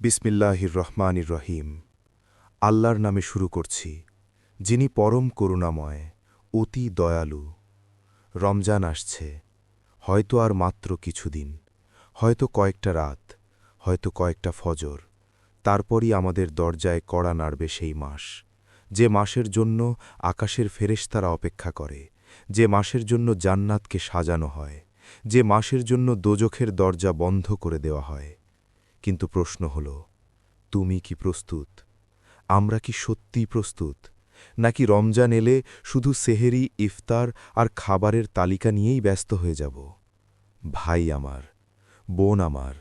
বিসমিল্লাহির রহমানির রহিম। আল্লাহর নামে শুরু করছি, যিনি পরম করুণাময়, অতি দয়ালু। রমজান আসছে, হয়তো আর মাত্র কিছুদিন, হয়তো কয়েকটা রাত, হয়তো কয়েকটা ফজর, তারপরই আমাদের দরজায় কড়া নাড়বে সেই মাস, যে মাসের জন্য আকাশের ফেরেশতারা অপেক্ষা করে, যে মাসের জন্য জান্নাতকে সাজানো হয়, যে মাসের জন্য দোজখের দরজা বন্ধ করে দেওয়া হয়। কিন্তু প্রশ্ন হল, তুমি কি প্রস্তুত? আমরা কি সত্যিই প্রস্তুত? নাকি রমজান এলে শুধু সেহেরি, ইফতার আর খাবারের তালিকা নিয়েই ব্যস্ত হয়ে যাব? ভাই আমার, বোন আমার,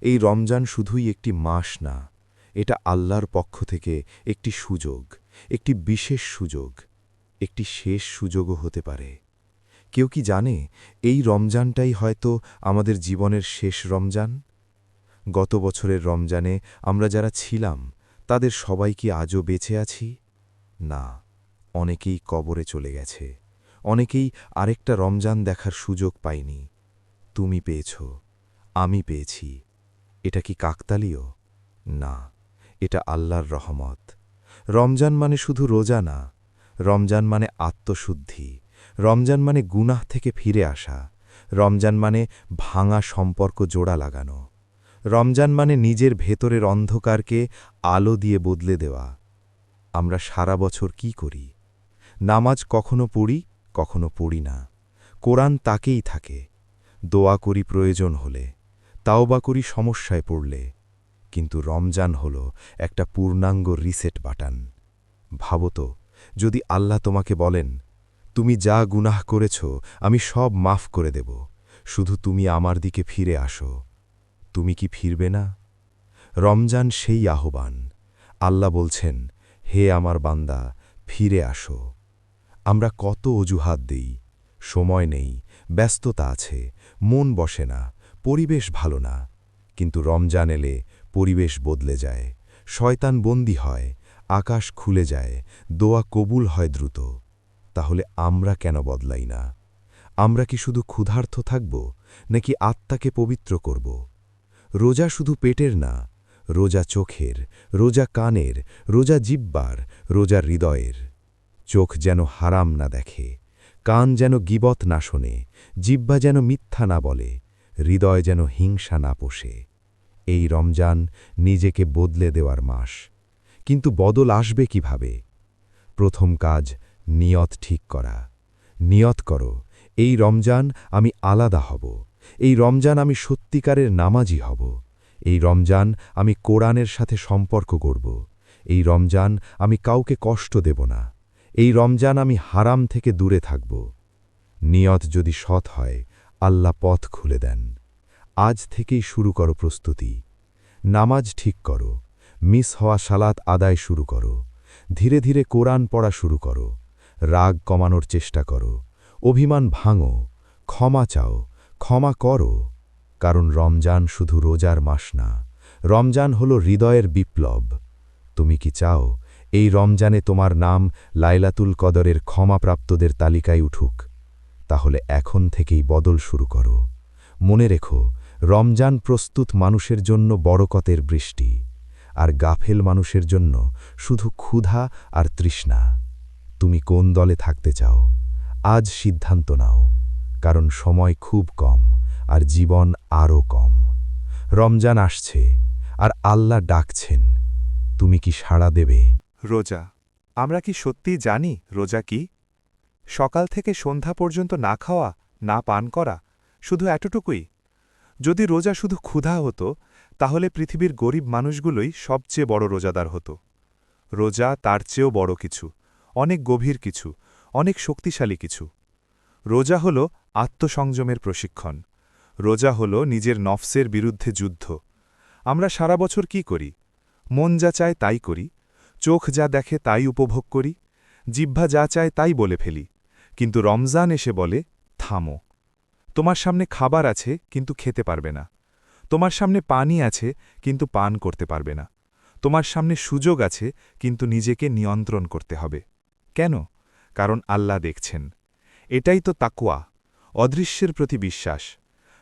এই রমজান শুধুই একটি মাস না, এটা আল্লাহর পক্ষ থেকে একটি সুযোগ, একটি বিশেষ সুযোগ, একটি শেষ সুযোগও হতে পারে। কেউ কি জানে, এই রমজানটাই হয়তো আমাদের জীবনের শেষ রমজান? গত বছরের রমজানে আমরা যারা ছিলাম, তাদের সবাই কি আজও বেঁচে আছি? না, অনেকেই কবরে চলে গেছে। অনেকেই আরেকটা রমজান দেখার সুযোগ পায়নি তুমি পেয়েছ, আমি পেয়েছি। এটা কি কাকতালীয়? না, এটা আল্লাহর রহমত। রমজান মানে শুধু রোজা না, রমজান মানে আত্মশুদ্ধি। রমজান মানে গুনাহ থেকে ফিরে আসা। রমজান মানে ভাঙা সম্পর্ক জোড়া লাগানো। রমজান মানে নিজের ভেতরের অন্ধকারকে আলো দিয়ে বদলে দেওয়া। আমরা সারা বছর কি করি? নামাজ কখনো পড়ি কখনো পড়ি না। কোরআন তাকেই থাকে। দোয়া করি প্রয়োজন হলে, তাওবা করি সমস্যায় পড়লে। কিন্তু রমজান হল একটা পূর্ণাঙ্গ রিসেট বাটান। ভাবতো যদি আল্লাহ তোমাকে বলেন, তুমি যা গুনাহ করেছ, আমি সব মাফ করে দেব। শুধু তুমি আমার দিকে ফিরে আসো। তুমি কি ফিরবে না? রমজান সেই আহ্বান। আল্লাহ বলছেন, হে আমার বান্দা, ফিরে আসো। আমরা কত অজুহাত দেই, সময় নেই, ব্যস্ততা আছে, মন বসে না, পরিবেশ ভালো না। কিন্তু রমজান এলে পরিবেশ বদলে যায়, শয়তান বন্দি হয়, আকাশ খুলে যায়, দোয়া কবুল হয় দ্রুত। তাহলে আমরা কেন বদলাই না? আমরা কি শুধু ক্ষুধার্থ থাকব, নাকি আত্মাকে পবিত্র করব? রোজা শুধু পেটের না, রোজা চোখের, রোজা কানের, রোজা জিব্বার, রোজা হৃদয়ের। চোখ যেন হারাম না দেখে, কান যেন গিবত না শোনে, জিব্বা যেন মিথ্যা না বলে, হৃদয় যেন হিংসা না পোষে। এই রমজান নিজেকে বদলে দেওয়ার মাস। কিন্তু বদল আসবে কীভাবে? প্রথম কাজ, নিয়ত ঠিক করা। নিয়ত করো, এই রমজান আমি আলাদা হব। এই রমজান আমি সত্যিকারের নামাজি হব। এই রমজান আমি কোরআনের সাথে সম্পর্ক করব। এই রমজান আমি কাউকে কষ্ট দেব না। এই রমজান আমি হারাম থেকে দূরে থাকব। নিয়ত যদি সৎ হয়, আল্লাহ পথ খুলে দেন। আজ থেকেই শুরু করো প্রস্তুতি। নামাজ ঠিক করো। মিস হওয়া সালাত আদায় শুরু করো। ধীরে ধীরে কোরআন পড়া শুরু করো। রাগ কমানোর চেষ্টা করো। অভিমান ভাঙো। ক্ষমা চাও। ক্ষমা করো, কারণ রমজান শুধু রোজার মাস না, রমজান হল হৃদয়ের বিপ্লব। তুমি কি চাও এই রমজানে তোমার নাম লাইলাতুল কদরের ক্ষমাপ্রাপ্তদের তালিকায় উঠুক? তাহলে এখন থেকেই বদল শুরু করো। মনে রেখো, রমজান প্রস্তুত মানুষের জন্য বরকতের বৃষ্টি, আর গাফেল মানুষের জন্য শুধু ক্ষুধা আর তৃষ্ণা। তুমি কোন দলে থাকতে চাও? আজ সিদ্ধান্ত নাও। কারণ সময় খুব কম আর জীবন আরও কম। রমজান আসছে আর আল্লাহ ডাকছেন, তুমি কি সাড়া দেবে? রোজা। আমরা কি সত্যিই জানি রোজা কি? সকাল থেকে সন্ধ্যা পর্যন্ত না খাওয়া, না পান করা শুধু এতটুকুই। যদি রোজা শুধু ক্ষুধা হতো, তাহলে পৃথিবীর গরিব মানুষগুলোই সবচেয়ে বড় রোজাদার হতো। রোজা তার চেয়েও বড় কিছু, অনেক গভীর কিছু, অনেক শক্তিশালী কিছু। রোজা হল আত্মসংযমের প্রশিক্ষণ। রোজা হল নিজের নফসের বিরুদ্ধে যুদ্ধ। আমরা সারা বছর কি করি? মন যা চায় তাই করি। চোখ যা দেখে তাই উপভোগ করি। জিহ্বা যা চায় তাই বলে ফেলি। কিন্তু রমজান এসে বলে, থামো। তোমার সামনে খাবার আছে, কিন্তু খেতে পারবে না। তোমার সামনে পানি আছে, কিন্তু পান করতে পারবে না। তোমার সামনে সুযোগ আছে, কিন্তু নিজেকে নিয়ন্ত্রণ করতে হবে। কেন? কারণ আল্লাহ দেখছেন। এটাই তো তাকুয়া অদৃশ্যের প্রতি বিশ্বাস।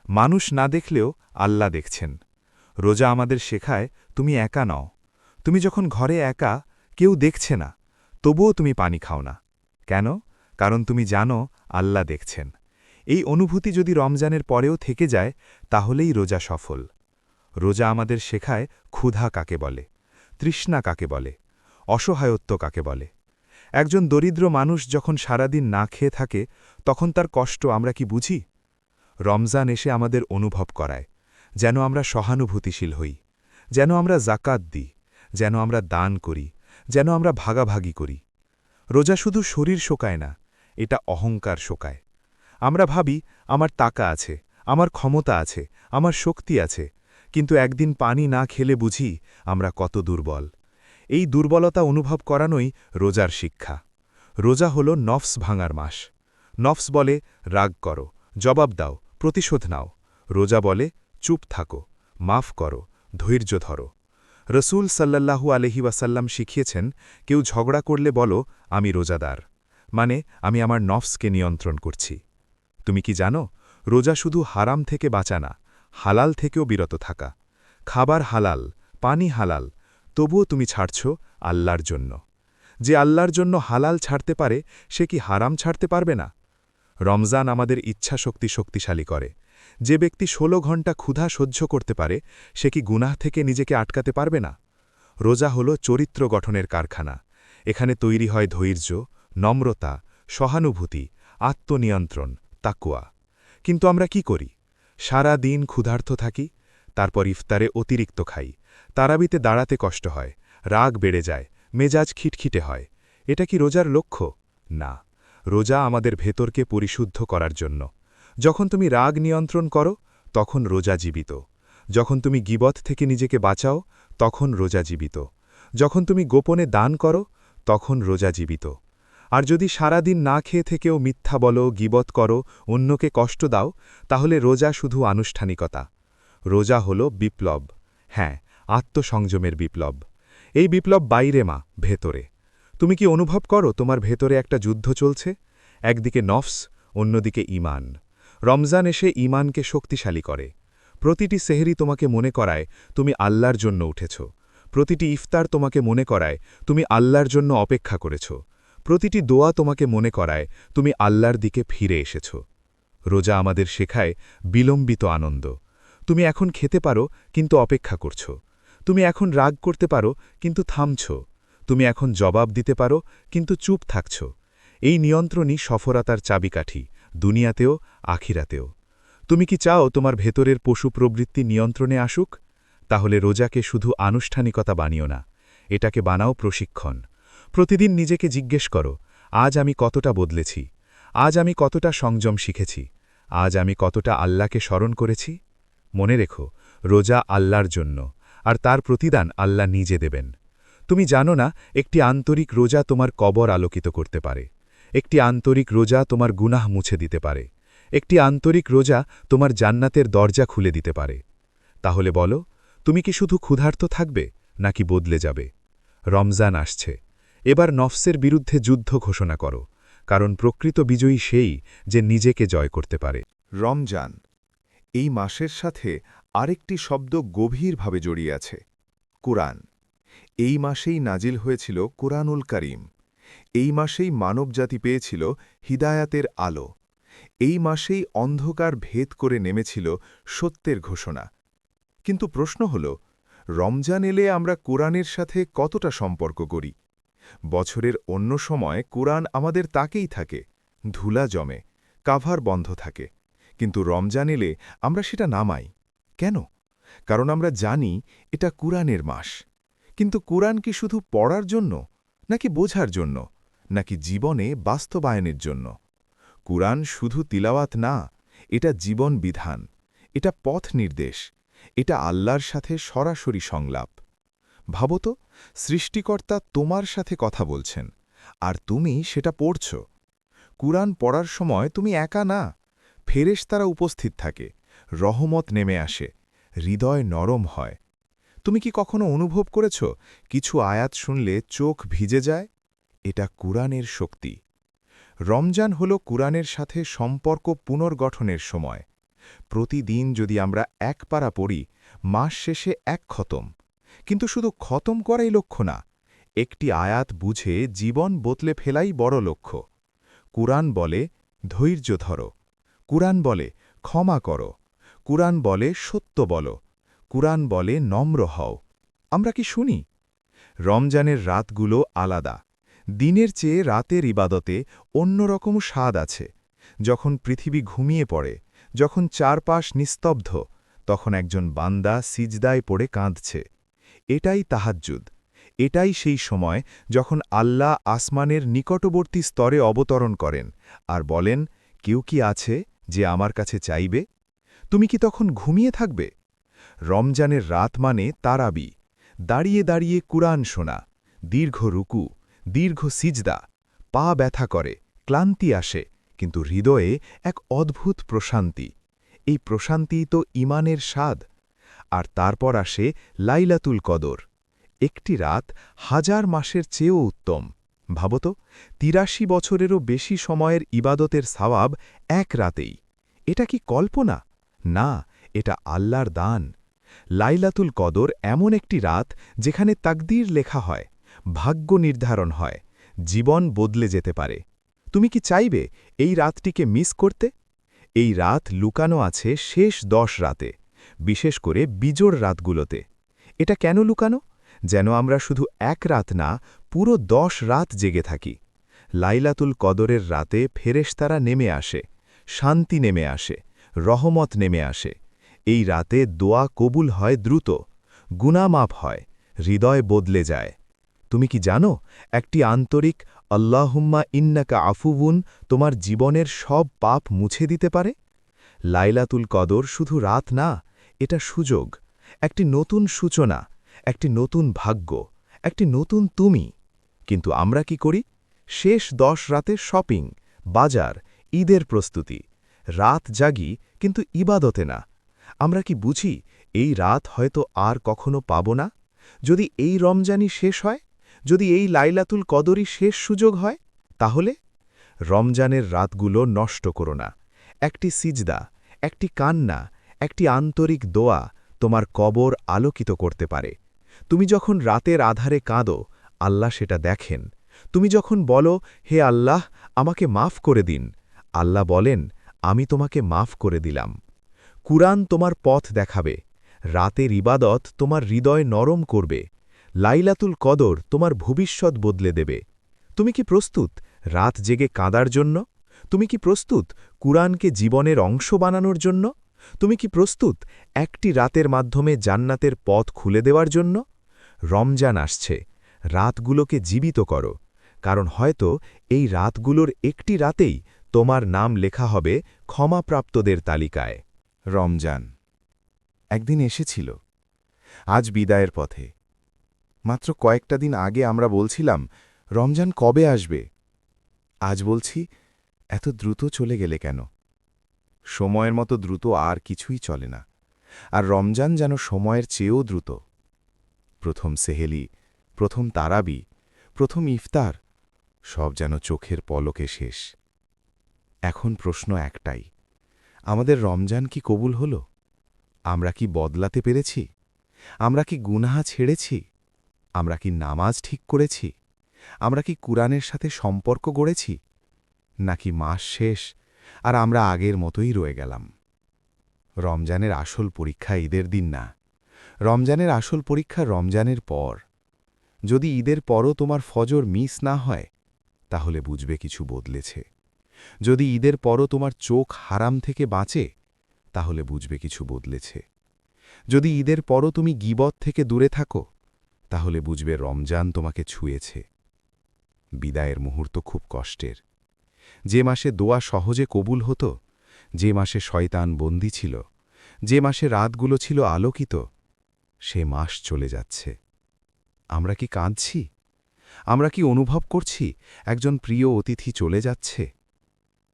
মানুষ না দেখলেও আল্লাহ দেখছেন। রোজা আমাদের শেখায়, তুমি একা নও। তুমি যখন ঘরে একা, কেউ দেখছে না, তবুও তুমি পানি খাও না। কেন? কারণ তুমি জানো, আল্লাহ দেখছেন। এই অনুভূতি যদি রমজানের পরেও থেকে যায়, তাহলেই রোজা সফল। রোজা আমাদের শেখায়, ক্ষুধা কাকে বলে? তৃষ্ণা কাকে বলে? অসহায়ত্ব কাকে বলে? একজন দরিদ্র মানুষ যখন সারাদিন না খেয়ে থাকে, তখন তার কষ্ট আমরা কি বুঝি? রমজান এসে আমাদের অনুভব করায়, যেন আমরা সহানুভূতিশীল হই, যেন আমরা জাকাত দিই, যেন আমরা দান করি, যেন আমরা ভাগাভাগি করি। রোজা শুধু শরীর শোকায় না, এটা অহংকার শোকায়। আমরা ভাবি, আমার টাকা আছে, আমার ক্ষমতা আছে, আমার শক্তি আছে, কিন্তু একদিন পানি না খেলে বুঝি আমরা কত দুর্বল। এই দুর্বলতা অনুভব করানোই রোজার শিক্ষা। রোজা হল নফস ভাঙার মাস। নফস বলে, রাগ করো, জবাব দাও, প্রতিশোধ নাও। রোজা বলে, চুপ থাকো, মাফ করো, ধৈর্য ধরো। রসুল সাল্লাল্লাহু আলহি ওয়াসাল্লাম শিখিয়েছেন, কেউ ঝগড়া করলে বলো, আমি রোজাদার। মানে আমি আমার নফসকে নিয়ন্ত্রণ করছি। তুমি কি জানো, রোজা শুধু হারাম থেকে বাঁচা না, হালাল থেকেও বিরত থাকা। খাবার হালাল, পানি হালাল তবুও তুমি ছাড়ছ আল্লাহর জন্য। যে আল্লাহর জন্য হালাল ছাড়তে পারে, সে কি হারাম ছাড়তে পারবে না? রমজান আমাদের ইচ্ছা শক্তি শক্তিশালী করে। যে ব্যক্তি ১৬ ঘণ্টা ক্ষুধা সহ্য করতে পারে, সে কি গুনাহ থেকে নিজেকে আটকাতে পারবে না? রোজা হল চরিত্র গঠনের কারখানা। এখানে তৈরি হয় ধৈর্য, নম্রতা, সহানুভূতি, আত্মনিয়ন্ত্রণ, তাকুয়া। কিন্তু আমরা কি করি? সারা দিন ক্ষুধার্থ থাকি, তারপর ইফতারে অতিরিক্ত খাই। তারাবিতে দাঁড়াতে কষ্ট হয়, রাগ বেড়ে যায়, মেজাজ খিটখিটে হয়। এটা কি রোজার লক্ষ্য? না। রোজা আমাদের ভেতরকে পরিশুদ্ধ করার জন্য। যখন তুমি রাগ নিয়ন্ত্রণ করো, তখন রোজা জীবিত। যখন তুমি গিবত থেকে নিজেকে বাঁচাও, তখন রোজা জীবিত। যখন তুমি গোপনে দান করো, তখন রোজা জীবিত। আর যদি সারাদিন না খেয়ে থেকেও মিথ্যা বলো, গিবত করো, অন্যকে কষ্ট দাও, তাহলে রোজা শুধু আনুষ্ঠানিকতা। রোজা হল বিপ্লব। হ্যাঁ আত্মসংযমের বিপ্লব। এই বিপ্লব বাইরে মা, ভেতরে। তুমি কি অনুভব করো তোমার ভেতরে একটা যুদ্ধ চলছে? একদিকে নফস, অন্যদিকে ইমান রমজান এসে ইমানকে শক্তিশালী করে। প্রতিটি সেহরি তোমাকে মনে করায় তুমি আল্লাহর জন্য উঠেছ। প্রতিটি ইফতার তোমাকে মনে করায় তুমি আল্লাহর জন্য অপেক্ষা করেছ। প্রতিটি দোয়া তোমাকে মনে করায় তুমি আল্লাহর দিকে ফিরে এসেছ। রোজা আমাদের শেখায় বিলম্বিত আনন্দ। তুমি এখন খেতে পারো, কিন্তু অপেক্ষা করছ। তুমি এখন রাগ করতে পারো, কিন্তু থামছ। তুমি এখন জবাব দিতে পারো, কিন্তু চুপ থাকছ। এই নিয়ন্ত্রণই সফলতার চাবিকাঠি, দুনিয়াতেও, আখিরাতেও। তুমি কি চাও তোমার ভেতরের পশু প্রবৃত্তি নিয়ন্ত্রণে আসুক? তাহলে রোজাকে শুধু আনুষ্ঠানিকতা বানিও না, এটাকে বানাও প্রশিক্ষণ। প্রতিদিন নিজেকে জিজ্ঞেস করো, আজ আমি কতটা বদলেছি? আজ আমি কতটা সংযম শিখেছি? আজ আমি কতটা আল্লাহকে স্মরণ করেছি? মনে রেখো, রোজা আল্লাহর জন্য। আর তার প্রতিদান আল্লাহ নিজে দেবেন। তুমি জানো না, একটি আন্তরিক রোজা তোমার কবর আলোকিত করতে পারে। একটি আন্তরিক রোজা তোমার গুনাহ মুছে দিতে পারে। একটি আন্তরিক রোজা তোমার জান্নাতের দরজা খুলে দিতে পারে। তাহলে বলো, তুমি কি শুধু ক্ষুধার্ত থাকবে, নাকি বদলে যাবে? রমজান আসছে। এবার নফসের বিরুদ্ধে যুদ্ধ ঘোষণা করো, কারণ প্রকৃত বিজয়ী সেই যে নিজেকে জয় করতে পারে। রমজান। এই মাসের সাথে আরেকটি শব্দ গভীরভাবে জড়িয়ে আছে। কোরআন। এই মাসেই নাজিল হয়েছিল কুরআনুল করিম। এই মাসেই মানবজাতি পেয়েছিল হিদায়াতের আলো। এই মাসেই অন্ধকার ভেদ করে নেমেছিল সত্যের ঘোষণা। কিন্তু প্রশ্ন হল, রমজান এলে আমরা কোরআনের সাথে কতটা সম্পর্ক করি? বছরের অন্য সময় কোরআন আমাদের তাকেই থাকে, ধুলা জমে, কাভার বন্ধ থাকে। কিন্তু রমজান এলে আমরা সেটা নামাই। কেন? কারণ আমরা জানি এটা কুরআনের মাস। কিন্তু কুরআন কি শুধু পড়ার জন্য, নাকি বোঝার জন্য, নাকি জীবনে বাস্তবায়নের জন্য? কুরআন শুধু তিলাওয়াত না, এটা জীবন বিধান, এটা পথ নির্দেশ, এটা আল্লাহর সাথে সরাসরি সংলাপ। ভাবত সৃষ্টিকর্তা তোমার সাথে কথা বলছেন, আর তুমি সেটা পড়ছ। কুরআন পড়ার সময় তুমি একা না ফেরেশ তারা উপস্থিত থাকে রহমত নেমে আসে, হৃদয় নরম হয়। তুমি কি কখনো অনুভব করেছ, কিছু আয়াত শুনলে চোখ ভিজে যায়? এটা কুরআনের শক্তি। রমজান হল কুরআনের সাথে সম্পর্ক পুনর্গঠনের সময়। প্রতিদিন যদি আমরা এক পারা পড়ি, মাস শেষে এক খতম। কিন্তু শুধু খতম করাই লক্ষ্য না, একটি আয়াত বুঝে জীবন বদলে ফেলাই বড় লক্ষ্য। কুরআন বলে, ধৈর্য ধরো। কুরআন বলে, ক্ষমা করো। কুরআন বলে সত্য বলো, কুরআন বলে নম্র হও। আমরা কি শুনি? রমজানের রাতগুলো আলাদা। দিনের চেয়ে রাতের ইবাদতে অন্যরকম স্বাদ আছে। যখন পৃথিবী ঘুমিয়ে পড়ে, যখন চারপাশ নিস্তব্ধ, তখন একজন বান্দা সিজদায় পড়ে কাঁদছে। এটাই তাহাজ্জুদ। এটাই সেই সময় যখন আল্লাহ আসমানের নিকটবর্তী স্তরে অবতরণ করেন আর বলেন, কেউ কি আছে যে আমার কাছে চাইবে? তুমি কি তখন ঘুমিয়ে থাকবে? রমজানের রাত মানে তারাবি। দাঁড়িয়ে দাঁড়িয়ে কুরআন শোনা, দীর্ঘ রুকু, দীর্ঘ সিজদা, পা ব্যথা করে, ক্লান্তি আসে, কিন্তু হৃদয়ে এক অদ্ভুত প্রশান্তি। এই প্রশান্তি তো ইমানের স্বাদ। আর তারপর আসে লাইলাতুল কদর। একটি রাত হাজার মাসের চেয়েও উত্তম। ভাবত তিরাশি বছরেরও বেশি সময়ের ইবাদতের সওয়াব এক রাতেই। এটা কি কল্পনা? না, এটা আল্লাহর দান। লাইলাতুল কদর এমন একটি রাত যেখানে তাকদীর লেখা হয়, ভাগ্য নির্ধারণ হয়, জীবন বদলে যেতে পারে। তুমি কি চাইবে এই রাতটিকে মিস করতে? এই রাত লুকানো আছে শেষ দশ রাতে, বিশেষ করে বিজোড় রাতগুলোতে। এটা কেন লুকানো? যেন আমরা শুধু এক রাত না, পুরো দশ রাত জেগে থাকি। লাইলাতুল কদরের রাতে ফেরেশতারা নেমে আসে, শান্তি নেমে আসে। রহমত নেমে আসে। এই রাতে দোয়া কবুল হয় দ্রুত গুণামাপ হয়, হৃদয় বদলে যায়। তুমি কি জানো, একটি আন্তরিক, আল্লাহুম্মা ইন্নাকা আফুবুন তোমার জীবনের সব পাপ মুছে দিতে পারে? লাইলাতুল কদর শুধু রাত না, এটা সুযোগ, একটি নতুন সূচনা, একটি নতুন ভাগ্য, একটি নতুন তুমি। কিন্তু আমরা কি করি? শেষ দশ রাতে শপিং, বাজার, ঈদের প্রস্তুতি, রাত জাগি কিন্তু ইবাদতে না। আমরা কি বুঝি, এই রাত হয়তো আর কখনো পাব না? যদি এই রমজানই শেষ হয়, যদি এই লাইলাতুল কদরই শেষ সুযোগ হয়, তাহলে? রমজানের রাতগুলো নষ্ট করো না। একটি সিজদা, একটি কান্না, একটি আন্তরিক দোয়া তোমার কবর আলোকিত করতে পারে। তুমি যখন রাতের আধারে কাঁদো, আল্লাহ সেটা দেখেন। তুমি যখন বলো, হে আল্লাহ, আমাকে মাফ করে দিন। আল্লাহ বলেন আমি তোমাকে মাফ করে দিলাম। কুরআন তোমার পথ দেখাবে, রাতের ইবাদত তোমার হৃদয় নরম করবে, লাইলাতুল কদর তোমার ভবিষ্যৎ বদলে দেবে। তুমি কি প্রস্তুত রাত জেগে কাঁদার জন্য? তুমি কি প্রস্তুত কুরআনকে জীবনের অংশ বানানোর জন্য? তুমি কি প্রস্তুত একটি রাতের মাধ্যমে জান্নাতের পথ খুলে দেওয়ার জন্য? রমজান আসছে, রাতগুলোকে জীবিত করো, কারণ হয়তো এই রাতগুলোর একটি রাতেই তোমার নাম লেখা হবে ক্ষমাপ্রাপ্তদের তালিকায়। রমজান একদিন এসেছিল। আজ বিদায়ের পথে। মাত্র কয়েকটা দিন আগে আমরা বলছিলাম, রমজান কবে আসবে? আজ বলছি, এত দ্রুত চলে গেলে কেন? সময়ের মতো দ্রুত আর কিছুই চলে না। আর রমজান যেন সময়ের চেয়েও দ্রুত। প্রথম সেহেলি, প্রথম তারাবি, প্রথম ইফতার, সব যেন চোখের পলকে শেষ। এখন প্রশ্ন একটাই, আমাদের রমজান কি কবুল হল? আমরা কি বদলাতে পেরেছি? আমরা কি গুনাহা ছেড়েছি? আমরা কি নামাজ ঠিক করেছি? আমরা কি কুরআনের সাথে সম্পর্ক গড়েছি? নাকি মাস শেষ আর আমরা আগের মতোই রয়ে গেলাম? রমজানের আসল পরীক্ষা ঈদের দিন না। রমজানের আসল পরীক্ষা রমজানের পর। যদি ঈদের পরও তোমার ফজর মিস না হয়, তাহলে বুঝবে কিছু বদলেছে। যদি ঈদের পরও তোমার চোখ হারাম থেকে বাঁচে, তাহলে বুঝবে কিছু বদলেছে। যদি ঈদের পরও তুমি গিবত থেকে দূরে থাকো, তাহলে বুঝবে রমজান তোমাকে ছুঁয়েছে। বিদায়ের মুহূর্ত খুব কষ্টের। যে মাসে দোয়া সহজে কবুল হতো, যে মাসে শয়তান বন্দী ছিল, যে মাসে রাতগুলো ছিল আলোকিত, সে মাস চলে যাচ্ছে। আমরা কি কাঁদছি? আমরা কি অনুভব করছি? একজন প্রিয় অতিথি চলে যাচ্ছে?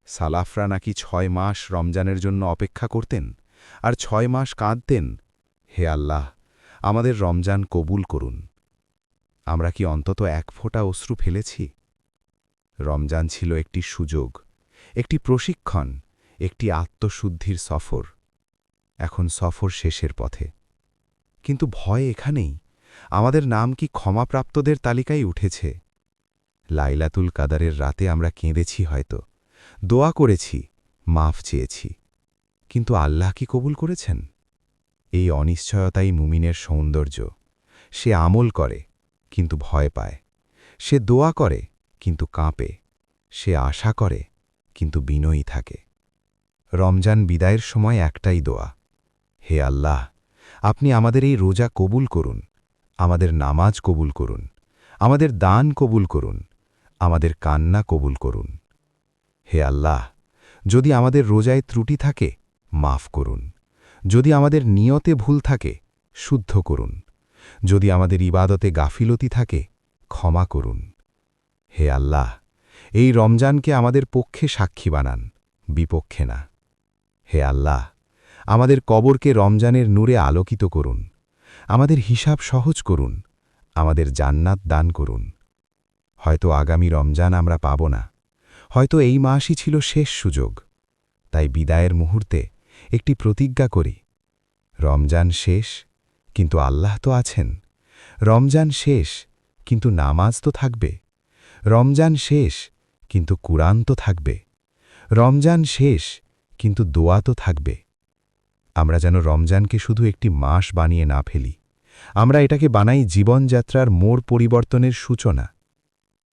সালাফরা নাকি ছয় মাস রমজানের জন্য অপেক্ষা করতেন আর ছয় মাস কাঁদতেন? হে আল্লাহ, আমাদের রমজান কবুল করুন। আমরা কি অন্তত এক ফোঁটা অশ্রু ফেলেছি? রমজান ছিল একটি সুযোগ, একটি প্রশিক্ষণ, একটি আত্মশুদ্ধির সফর। এখন সফর শেষের পথে। কিন্তু ভয় এখানেই। আমাদের নাম কি ক্ষমাপ্রাপ্তদের তালিকায় উঠেছে? লাইলাতুল কাদারের রাতে আমরা কেঁদেছি হয়তো। দোয়া করেছি, মাফ চেয়েছি। কিন্তু আল্লাহ কি কবুল করেছেন? এই অনিশ্চয়তাই মুমিনের সৌন্দর্য। সে আমল করে, কিন্তু ভয় পায়। সে দোয়া করে, কিন্তু কাঁপে। সে আশা করে, কিন্তু বিনয়ী থাকে। রমজান বিদায়ের সময় একটাই দোয়া। হে আল্লাহ, আপনি আমাদের এই রোজা কবুল করুন, আমাদের নামাজ কবুল করুন, আমাদের দান কবুল করুন, আমাদের কান্না কবুল করুন। হে আল্লাহ, যদি আমাদের রোজায় ত্রুটি থাকে, মাফ করুন। যদি আমাদের নিয়তে ভুল থাকে, শুদ্ধ করুন। যদি আমাদের ইবাদতে গাফিলতি থাকে, ক্ষমা করুন। হে আল্লাহ, এই রমজানকে আমাদের পক্ষে সাক্ষী বানান, বিপক্ষে না। হে আল্লাহ, আমাদের কবরকে রমজানের নূরে আলোকিত করুন। আমাদের হিসাব সহজ করুন। আমাদের জান্নাত দান করুন। হয়তো আগামী রমজান আমরা পাব না। হয়তো এই মাসই ছিল শেষ সুযোগ। তাই বিদায়ের মুহূর্তে একটি প্রতিজ্ঞা করি। রমজান শেষ, কিন্তু আল্লাহ তো আছেন। রমজান শেষ, কিন্তু নামাজ তো থাকবে। রমজান শেষ, কিন্তু কুরআন তো থাকবে। রমজান শেষ, কিন্তু দোয়া তো থাকবে। আমরা যেন রমজানকে শুধু একটি মাস বানিয়ে না ফেলি। আমরা এটাকে বানাই জীবনযাত্রার মোড় পরিবর্তনের সূচনা।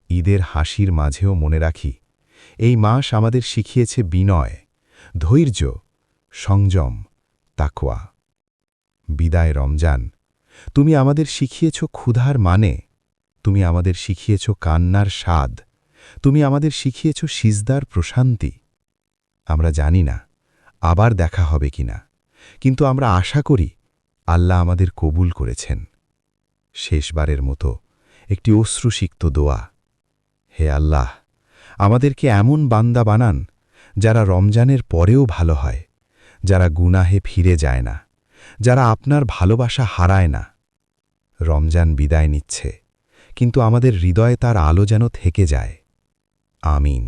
ঈদের হাসির মাঝেও মনে রাখি এই মাস আমাদের শিখিয়েছে বিনয়, ধৈর্য, সংযম তাকোয়া বিদায় রমজান, তুমি আমাদের শিখিয়েছ ক্ষুধার মানে তুমি আমাদের শিখিয়েছ কান্নার স্বাদ, তুমি আমাদের শিখিয়েছ সিজদার প্রশান্তি। আমরা জানি না, আবার দেখা হবে কিনা, কিন্তু আমরা আশা করি আল্লাহ আমাদের কবুল করেছেন। শেষবারের মতো একটি অশ্রুসিক্ত দোয়া, হে আল্লাহ আমাদেরকে এমন বান্দা বানান, যারা রমজানের পরেও ভালো হয়, যারা গুনাহে ফিরে যায় না, যারা আপনার ভালোবাসা হারায় না। রমজান বিদায় নিচ্ছে, কিন্তু আমাদের হৃদয়ে তার আলো যেন থেকে যায়। আমিন।